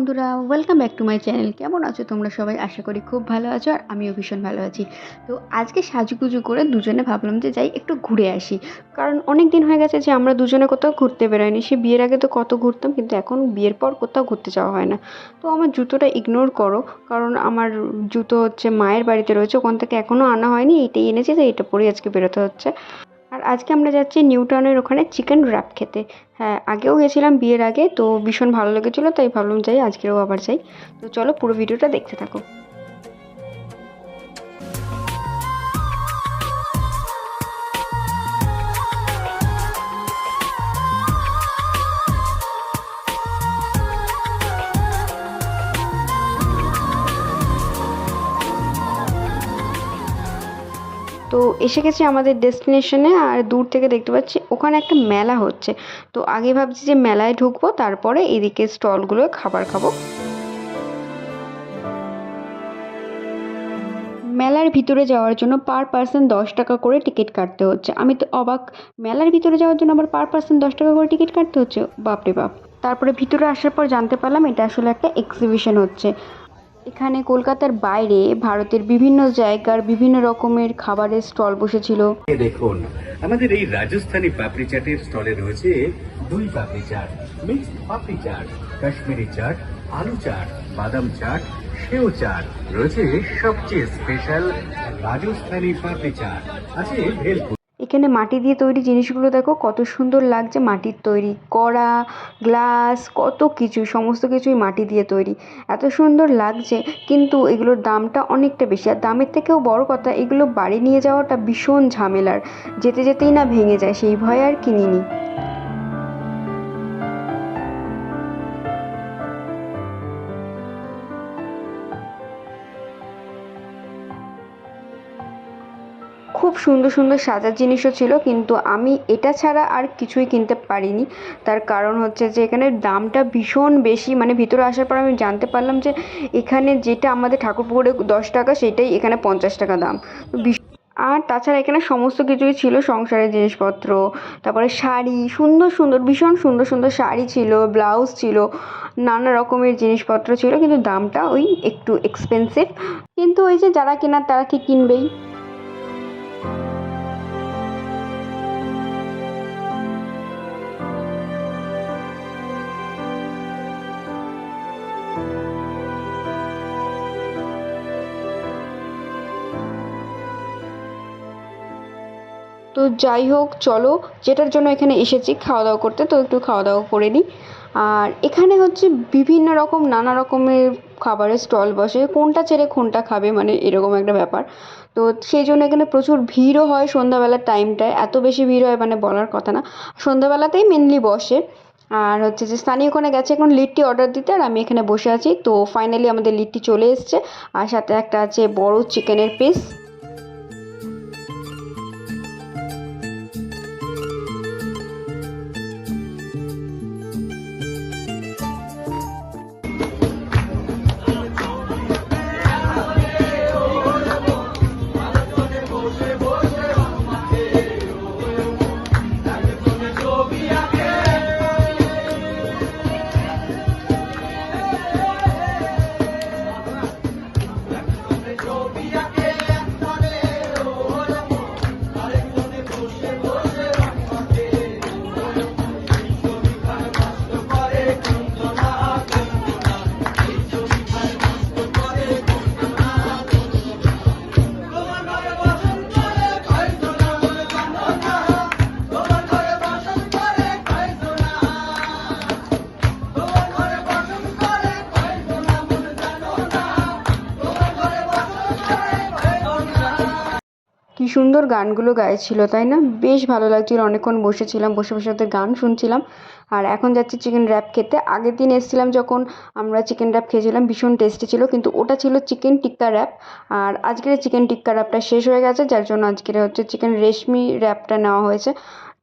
বন্ধুরা welcome back to my channel কেমন আছো তোমরা সবাই? আশা করি খুব ভালো আছো আর আমিও ভীষণ ভালো আছি। তো আজকে সাজুগুজু করে দুজনে ভাবলাম যে যাই একটু ঘুরে আসি। কারণ অনেক দিন হয়ে গেছে যে আমরা দুজনে কোথাও ঘুরতে বেরোয়নি। সে বিয়ের আগে তো কত ঘুরতাম, কিন্তু এখন বিয়ের পর কোথাও ঘুরতে যাওয়া হয় না। তো আমার জুতোটা ইগনোর করো, কারণ আমার জুতো হচ্ছে মায়ের বাড়িতে রয়েছে, ওখান থেকে এখনও আনা হয়নি। এইটাই এনেছি যে এটা পরেই আজকে বেরোতে হচ্ছে। আর আজকে আমরা যাচ্ছি নিউটাউনের ওখানে চিকেন র্যাপ খেতে। হ্যাঁ আগেও গেছিলাম বিয়ের আগে, তো ভীষণ ভালো লেগেছিলো, তাই ভাবলাম যাই আজকেও আবার যাই। তো চলো পুরো ভিডিওটা দেখতে থাকো। তো এসে গেছি আমাদের ডেস্টিনেশনে আর দূর থেকে দেখতে পাচ্ছি ওখানে একটা মেলা হচ্ছে। তো আগে ভাবছি যে মেলায় ঢুকবো, তারপরে এদিকে স্টলগুলোয় খাবার খাব। মেলার ভিতরে যাওয়ার জন্য পার পার্সন দশ টাকা করে টিকিট কাটতে হচ্ছে। আমি তো অবাক, মেলার ভিতরে যাওয়ার জন্য আবার পার পার্সন দশ টাকা করে টিকিট কাটতে হচ্ছে? বাপরে বাপ। তারপরে ভিতরে আসার পর জানতে পারলাম এটা আসলে একটা এক্সিবিশন হচ্ছে। এখানে কলকাতার বাইরে ভারতের বিভিন্ন জায়গার বিভিন্ন রকমের খাবারের স্টল বসেছিল। দেখুন, আমাদের এই রাজস্থানী পাপড়ি চাটের স্টলে রয়েছে দুই পাপড়ি চাট, মিক্সড পাপড়ি চাট, কাশ্মীরি চাট, আলু চাট, বাদাম চাট, সেও চাট, রয়েছে সবচেয়ে স্পেশাল রাজস্থানী পাপড়ি চাট, আছে এখানে মাটি দিয়ে তৈরি জিনিসগুলো দেখো, কত সুন্দর লাগছে। মাটির তৈরি কড়া, গ্লাস, কত কিছু, সমস্ত কিছুই মাটি দিয়ে তৈরি। এত সুন্দর লাগছে, কিন্তু এগুলোর দামটা অনেকটা বেশি। আর দামের থেকেও বড় কথা, এগুলো বাড়ি নিয়ে যাওয়াটা ভীষণ ঝামেলার। যেতে যেতেই না ভেঙে যায়, সেই ভয়ে আর কিনিনি। খুব সুন্দর সুন্দর সাজার জিনিসও ছিল, কিন্তু আমি এটা ছাড়া আর কিছুই কিনতে পারিনি। তার কারণ হচ্ছে যে এখানে দামটা ভীষণ বেশি মানে ভিতরে আসার পর আমি জানতে পারলাম যে এখানে যেটা আমাদের ঠাকুরপুকুরে দশ টাকা, সেটাই এখানে পঞ্চাশ টাকা দাম। আর তাছাড়া এখানে সমস্ত কিছুই ছিল, সংসারের জিনিসপত্র, তারপরে শাড়ি, সুন্দর সুন্দর, ভীষণ সুন্দর সুন্দর শাড়ি ছিল, ব্লাউজ ছিল, নানা রকমের জিনিসপত্র ছিল, কিন্তু দামটা ওই একটু এক্সপেন্সিভ কিন্তু ওই যে যারা কেনার তারা ঠিক কিনবেই। তো যাই হোক, চলো, যেটার জন্য এখানে এসেছি খাওয়া দাওয়া করতে, তো একটু খাওয়া দাওয়া করে নিই। আর এখানে হচ্ছে বিভিন্ন রকম, নানা রকমের খাবারের স্টল বসে, কোনটা ছেড়ে কোনটা খাবে মানে এরকম একটা ব্যাপার। তো সেই জন্য এখানে প্রচুর ভিড়ও হয় সন্ধ্যাবেলার টাইমটায় এত বেশি ভিড় হয় মানে বলার কথা না। সন্ধ্যাবেলাতেই মেনলি বসে। আর হচ্ছে যে স্থানীয় কোণে গেছে, এখন লিট্টি অর্ডার দিতে, আর আমি এখানে বসে আছি। তো ফাইনালি আমাদের লিট্টি চলে এসছে। আর সাথে একটা আছে বড় চিকেনের পিস সুন্দর গানগুলো গাইছিল, তাই না? বেশ ভালো লাগছিল। অনেকক্ষণ বসেছিলাম, বসে বসে ওদের গান শুনছিলাম। আর এখন যাচ্ছি চিকেন র্যাপ খেতে। আগের দিন এসেছিলাম যখন আমরা চিকেন র্যাপ খেয়েছিলাম, ভীষণ টেস্টি ছিল, কিন্তু ওটা ছিল চিকেন টিক্কা র্যাপ আর আজকের চিকেন টিক্কা র্যাপটা শেষ হয়ে গেছে, যার জন্য আজকের হচ্ছে চিকেন রেশমি র্যাপটা নেওয়া হয়েছে।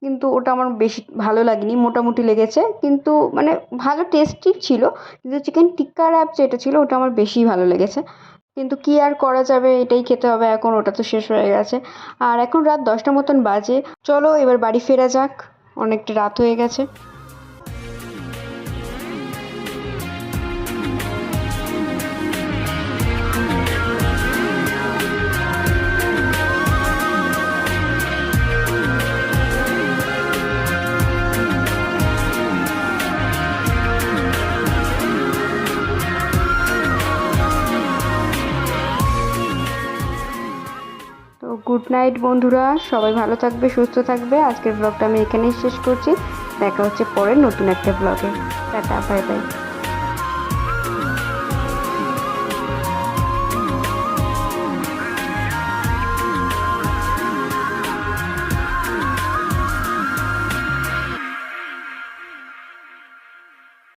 কিন্তু ওটা আমার বেশি ভালো লাগেনি, মোটামুটি লেগেছে। কিন্তু মানে ভালো টেস্টি ছিল, কিন্তু চিকেন টিক্কা র্যাপ যেটা ছিল, ওটা আমার বেশি ভালো লেগেছে। কিন্তু কি আর করা যাবে? এটাই খেতে হবে এখন, ওটা তো শেষ হয়ে গেছে। আর এখন রাত দশটা মতন বাজে। চলো এবার বাড়ি ফেরা যাক। অনেকটা রাত হয়ে গেছে। গুড নাইট বন্ধুরা, সবাই ভালো থাকবে, সুস্থ থাকবে। আজকের ব্লগটা আমি এখানেই শেষ করছি। দেখা হচ্ছে পরে নতুন একটা ব্লগে টাটা বাই বাই